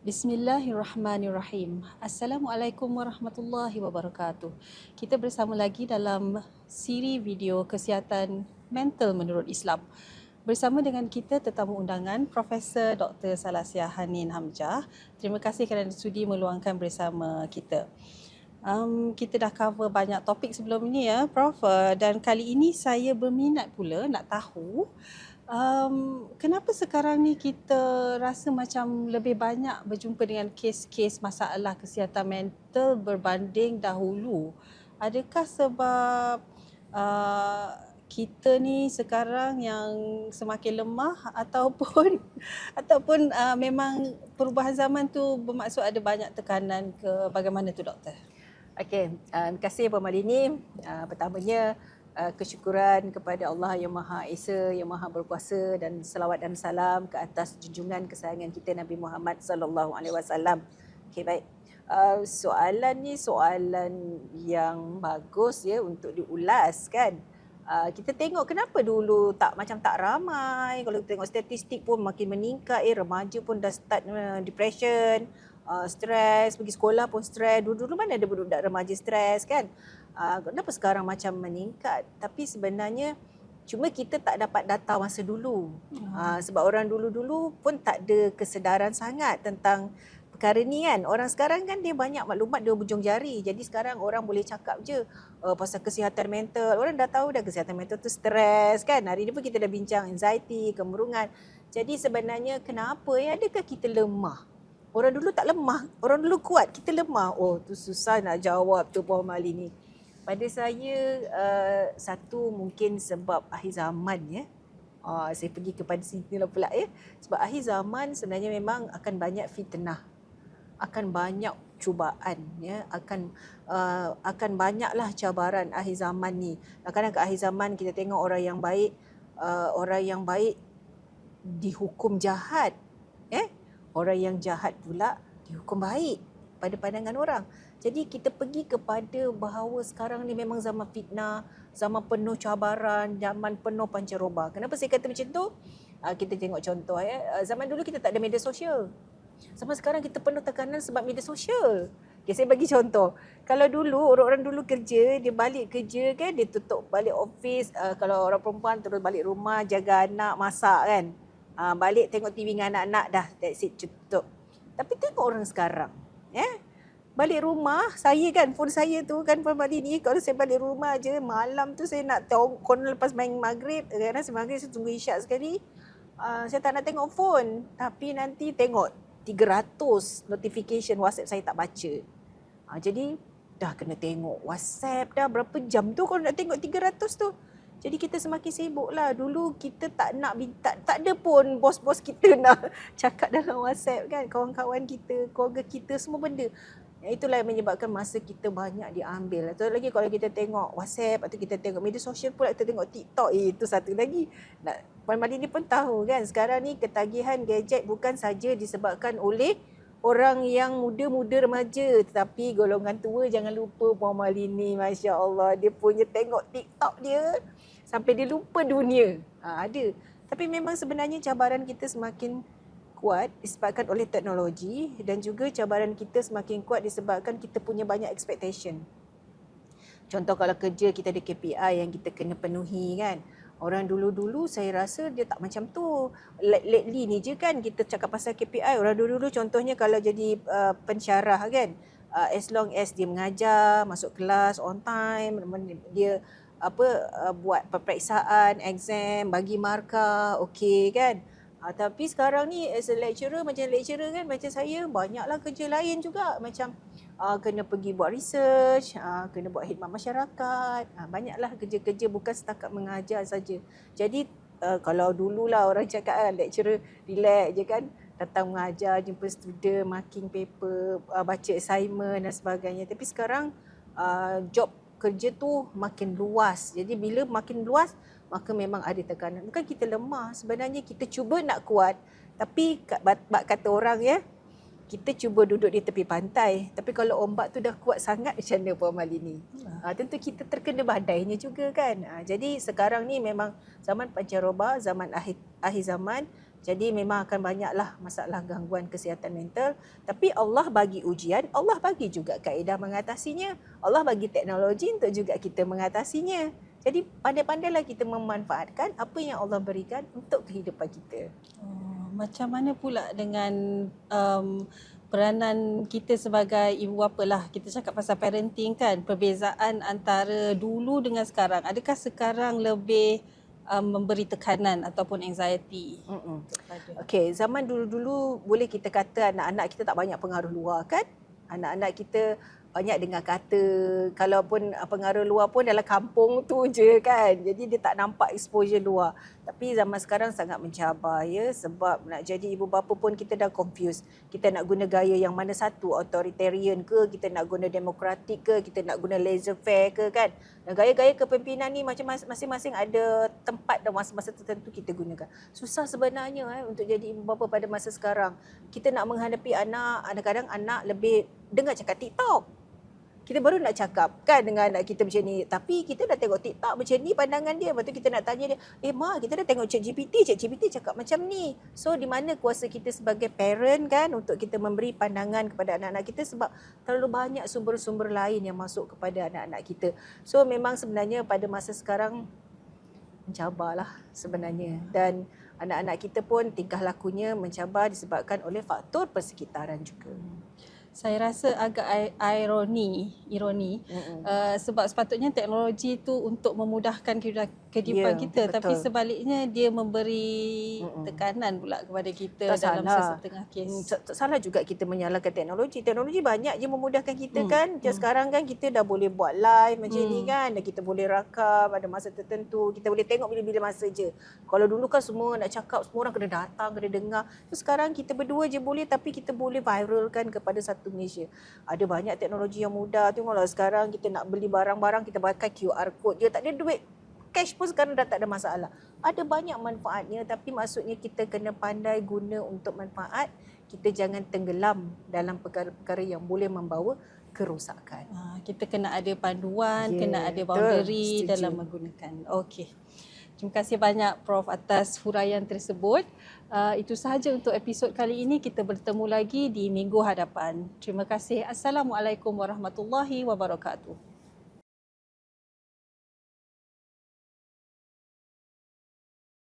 Bismillahirrahmanirrahim. Assalamualaikum warahmatullahi wabarakatuh. Kita bersama lagi dalam siri video kesihatan mental menurut Islam. Bersama dengan kita tetamu undangan Profesor Dr. Salasia Hanin Hamzah. Terima kasih kerana sudi meluangkan bersama kita. Um, kita dah cover banyak topik sebelum ini ya Prof dan kali ini saya berminat pula nak tahu Um, kenapa sekarang ni kita rasa macam lebih banyak berjumpa dengan kes-kes masalah kesihatan mental berbanding dahulu? Adakah sebab uh, kita ni sekarang yang semakin lemah ataupun ataupun uh, memang perubahan zaman tu bermaksud ada banyak tekanan ke bagaimana tu doktor? Okey, uh, terima kasih Puan Malini. Uh, pertamanya uh, kesyukuran kepada Allah yang Maha Esa, yang Maha Berkuasa dan selawat dan salam ke atas junjungan kesayangan kita Nabi Muhammad sallallahu alaihi wasallam. Okey baik. Uh, soalan ni soalan yang bagus ya untuk diulas kan. Uh, kita tengok kenapa dulu tak macam tak ramai. Kalau kita tengok statistik pun makin meningkat eh remaja pun dah start uh, depression, uh, stres, pergi sekolah pun stres. Dulu-dulu mana ada budak remaja stres kan? uh, kenapa sekarang macam meningkat? Tapi sebenarnya cuma kita tak dapat data masa dulu. Hmm. uh, sebab orang dulu-dulu pun tak ada kesedaran sangat tentang perkara ni kan? Orang sekarang kan dia banyak maklumat dia berjung jari. Jadi sekarang orang boleh cakap je uh, pasal kesihatan mental. Orang dah tahu dah kesihatan mental tu stres kan? Hari ni pun kita dah bincang anxiety kemurungan. Jadi sebenarnya kenapa ya? Adakah kita lemah orang dulu tak lemah orang dulu kuat kita lemah oh tu susah nak jawab tu Puan Mali ni pada saya uh, satu mungkin sebab akhir zaman ya. Uh, saya pergi kepada sini lah pula ya. Sebab akhir zaman sebenarnya memang akan banyak fitnah. Akan banyak cubaan ya, akan uh, akan banyaklah cabaran akhir zaman ni. Kadang-kadang ke akhir zaman kita tengok orang yang baik uh, orang yang baik dihukum jahat. Eh? Orang yang jahat pula dihukum baik pada pandangan orang. Jadi kita pergi kepada bahawa sekarang ni memang zaman fitnah, zaman penuh cabaran, zaman penuh pancaroba. Kenapa saya kata macam tu? Uh, kita tengok contoh ya. Zaman dulu kita tak ada media sosial. Zaman sekarang kita penuh tekanan sebab media sosial. Okay, saya bagi contoh. Kalau dulu orang-orang dulu kerja, dia balik kerja kan, dia tutup balik office. Uh, kalau orang perempuan terus balik rumah, jaga anak, masak kan. Uh, balik tengok TV dengan anak-anak dah, that's it, tutup. Tapi tengok orang sekarang. Yeah? balik rumah saya kan phone saya tu kan Puan ni kalau saya balik rumah je malam tu saya nak tahu konon lepas main maghrib kadang saya maghrib saya tunggu isyak sekali uh, saya tak nak tengok phone tapi nanti tengok 300 notification WhatsApp saya tak baca uh, jadi dah kena tengok WhatsApp dah berapa jam tu kalau nak tengok 300 tu jadi kita semakin sibuk lah. Dulu kita tak nak, tak, tak ada pun bos-bos kita nak cakap dalam WhatsApp kan. Kawan-kawan kita, keluarga kita, semua benda. Itulah yang menyebabkan masa kita banyak diambil. Atau lagi kalau kita tengok WhatsApp atau kita tengok media sosial pula kita tengok TikTok. Eh, itu satu lagi. Nak, Puan Mali ni pun tahu kan sekarang ni ketagihan gadget bukan saja disebabkan oleh orang yang muda-muda remaja. Tetapi golongan tua jangan lupa Puan Mali ni. Masya Allah. Dia punya tengok TikTok dia sampai dia lupa dunia. Ha, ada. Tapi memang sebenarnya cabaran kita semakin kuat disebabkan oleh teknologi dan juga cabaran kita semakin kuat disebabkan kita punya banyak expectation. Contoh kalau kerja kita ada KPI yang kita kena penuhi kan. Orang dulu-dulu saya rasa dia tak macam tu. Lately ni je kan kita cakap pasal KPI. Orang dulu-dulu contohnya kalau jadi uh, pensyarah kan. Uh, as long as dia mengajar, masuk kelas on time, dia apa uh, buat peperiksaan, exam, bagi markah, okey kan. Ha, tapi sekarang ni as a lecturer macam lecturer kan macam saya banyaklah kerja lain juga macam uh, kena pergi buat research, uh, kena buat khidmat masyarakat. Uh, banyaklah kerja-kerja bukan setakat mengajar saja. Jadi uh, kalau dululah orang cakap kan lecturer relax je kan datang mengajar, jumpa student, marking paper, uh, baca assignment dan sebagainya. Tapi sekarang uh, job kerja tu makin luas. Jadi bila makin luas, maka memang ada tekanan. Bukan kita lemah, sebenarnya kita cuba nak kuat. Tapi bak kata orang ya, kita cuba duduk di tepi pantai. Tapi kalau ombak tu dah kuat sangat macam mana Puan Malini? Ha, tentu kita terkena badainya juga kan. Ha, jadi sekarang ni memang zaman pancaroba, zaman akhir, akhir zaman Jadi memang akan banyaklah masalah gangguan kesihatan mental. Tapi Allah bagi ujian, Allah bagi juga kaedah mengatasinya. Allah bagi teknologi untuk juga kita mengatasinya. Jadi pandai-pandailah kita memanfaatkan apa yang Allah berikan untuk kehidupan kita. Oh, macam mana pula dengan um, peranan kita sebagai ibu bapa lah. Kita cakap pasal parenting kan. Perbezaan antara dulu dengan sekarang. Adakah sekarang lebih um, memberi tekanan ataupun anxiety Mm-mm. Okey, zaman dulu-dulu boleh kita kata anak-anak kita tak banyak pengaruh luar kan? Anak-anak kita banyak dengar kata, kalaupun uh, pengaruh luar pun dalam kampung tu je kan. Jadi dia tak nampak exposure luar. Tapi zaman sekarang sangat mencabar ya sebab nak jadi ibu bapa pun kita dah confused. Kita nak guna gaya yang mana satu, authoritarian ke, kita nak guna demokratik ke, kita nak guna laissez-faire ke kan. Dan gaya-gaya kepimpinan ni macam mas- masing-masing ada tempat dan masa-masa tertentu kita gunakan. Susah sebenarnya eh, untuk jadi ibu bapa pada masa sekarang. Kita nak menghadapi anak, kadang-kadang anak lebih dengar cakap TikTok. Kita baru nak cakap kan dengan anak kita macam ni. Tapi kita dah tengok TikTok macam ni pandangan dia. Lepas tu kita nak tanya dia, eh Ma, kita dah tengok Cik GPT. Cik GPT cakap macam ni. So di mana kuasa kita sebagai parent kan untuk kita memberi pandangan kepada anak-anak kita sebab terlalu banyak sumber-sumber lain yang masuk kepada anak-anak kita. So memang sebenarnya pada masa sekarang mencabarlah sebenarnya. Dan anak-anak kita pun tingkah lakunya mencabar disebabkan oleh faktor persekitaran juga. Saya rasa agak ironi ironi uh, sebab sepatutnya teknologi tu untuk memudahkan kehidupan, Ya, kita tapi betul. sebaliknya dia memberi Mm-mm. tekanan pula kepada kita Tak dalam salah. sesetengah kes tak, tak salah juga kita menyalahkan teknologi. Teknologi banyak je memudahkan kita Hmm, kan. Macam hmm. sekarang kan kita dah boleh buat live macam ni Hmm. kan. Dan kita boleh rakam pada masa tertentu. Kita boleh tengok bila-bila masa je. Kalau dulu kan semua nak cakap, semua orang kena datang, kena dengar. So, sekarang kita berdua je boleh tapi kita boleh viralkan kepada satu Malaysia. Ada banyak teknologi yang mudah. Tengoklah sekarang kita nak beli barang-barang, kita pakai QR code je. Tak ada duit cash pun sekarang dah tak ada masalah. Ada banyak manfaatnya tapi maksudnya kita kena pandai guna untuk manfaat. Kita jangan tenggelam dalam perkara-perkara yang boleh membawa kerosakan. Ah, kita kena ada panduan, Ya, kena ada betul. boundary Setuju. dalam menggunakan. Okey. Terima kasih banyak Prof atas huraian tersebut. Uh, itu sahaja untuk episod kali ini. Kita bertemu lagi di minggu hadapan. Terima kasih. Assalamualaikum warahmatullahi wabarakatuh.